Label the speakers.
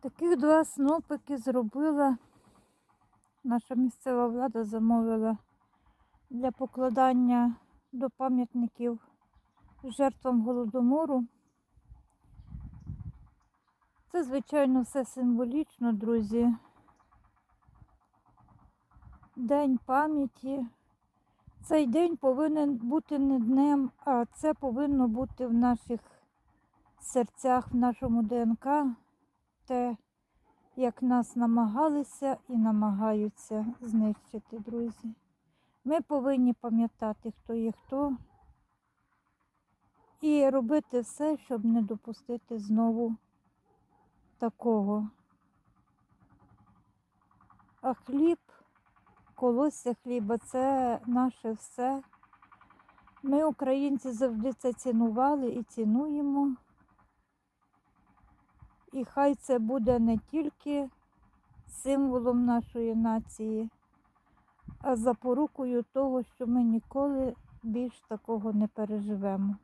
Speaker 1: Таких два снопики зробила. Наша місцева влада замовила для покладання до пам'ятників жертвам голодомору. Це, звичайно, все символічно, друзі. День пам'яті. Цей день повинен бути не днем, а це повинно бути в наших серцях, в нашому ДНК, те, як нас намагалися і намагаються знищити, друзі. Ми повинні пам'ятати, хто є хто, і робити все, щоб не допустити знову такого. А хліб, колосся хліба це наше все. Ми, українці, завжди це цінували і цінуємо. І хай це буде не тільки символом нашої нації, а запорукою того, що ми ніколи більш такого не переживемо.